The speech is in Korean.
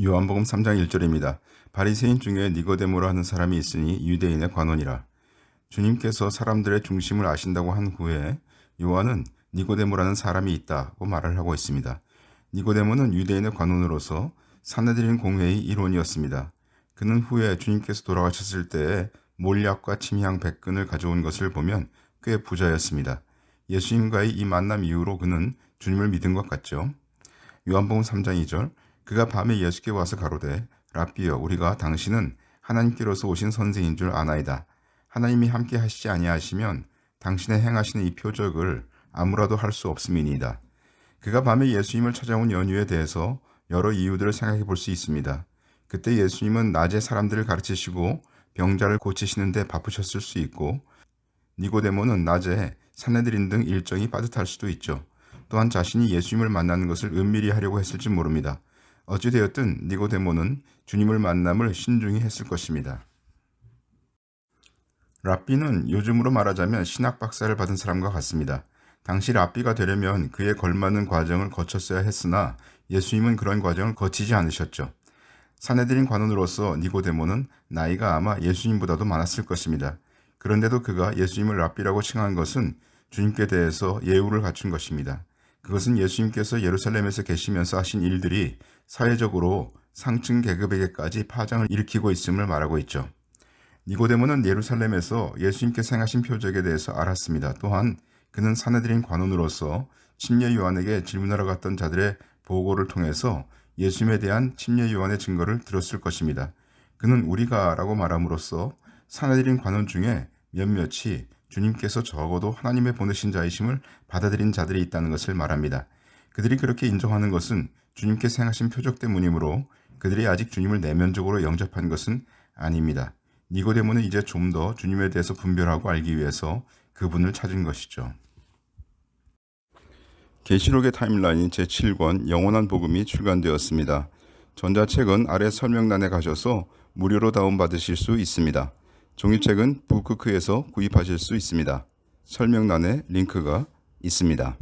요한복음 3장 1절입니다. 바리새인 중에 니고데모라 하는 사람이 있으니 유대인의 관원이라. 주님께서 사람들의 중심을 아신다고 한 후에 요한은 니고데모라는 사람이 있다고 말을 하고 있습니다. 니고데모는 유대인의 관원으로서 사내들인 공회의 일원이었습니다. 그는 후에 주님께서 돌아가셨을 때에 몰약과 침향 백근을 가져온 것을 보면 꽤 부자였습니다. 예수님과의 이 만남 이후로 그는 주님을 믿은 것 같죠. 요한복음 3장 2절 그가 밤에 예수께 와서 가로되 랍비여 우리가 당신은 하나님께로서 오신 선생인 줄 아나이다. 하나님이 함께 하시지 아니하시면 당신의 행하시는 이 표적을 아무라도 할 수 없음이니이다. 그가 밤에 예수님을 찾아온 연유에 대해서 여러 이유들을 생각해 볼 수 있습니다. 그때 예수님은 낮에 사람들을 가르치시고 병자를 고치시는데 바쁘셨을 수 있고 니고데모는 낮에 사내들인 등 일정이 빠듯할 수도 있죠. 또한 자신이 예수님을 만나는 것을 은밀히 하려고 했을지 모릅니다. 어찌되었든 니고데모는 주님을 만남을 신중히 했을 것입니다. 랍비는 요즘으로 말하자면 신학 박사를 받은 사람과 같습니다. 당시 랍비가 되려면 그에 걸맞는 과정을 거쳤어야 했으나 예수님은 그런 과정을 거치지 않으셨죠. 사내들인 관원으로서 니고데모는 나이가 아마 예수님보다도 많았을 것입니다. 그런데도 그가 예수님을 랍비라고 칭한 것은 주님께 대해서 예우를 갖춘 것입니다. 그것은 예수님께서 예루살렘에서 계시면서 하신 일들이 사회적으로 상층 계급에게까지 파장을 일으키고 있음을 말하고 있죠. 니고데모는 예루살렘에서 예수님께서 행하신 표적에 대해서 알았습니다. 또한 그는 사내들인 관원으로서 침례 요한에게 질문하러 갔던 자들의 보고를 통해서 예수님에 대한 침례 요한의 증거를 들었을 것입니다. 그는 우리가 라고 말함으로써 사내들인 관원 중에 몇몇이 주님께서 적어도 하나님의 보내신 자이심을 받아들인 자들이 있다는 것을 말합니다. 그들이 그렇게 인정하는 것은 주님께서 행하신 표적 때문이므로 그들이 아직 주님을 내면적으로 영접한 것은 아닙니다. 니고데모는 이제 좀 더 주님에 대해서 분별하고 알기 위해서 그분을 찾은 것이죠. 계시록의 타임라인 제7권 영원한 복음이 출간되었습니다. 전자책은 아래 설명란에 가셔서 무료로 다운받으실 수 있습니다. 종이책은 북크크에서 구입하실 수 있습니다. 설명란에 링크가 있습니다.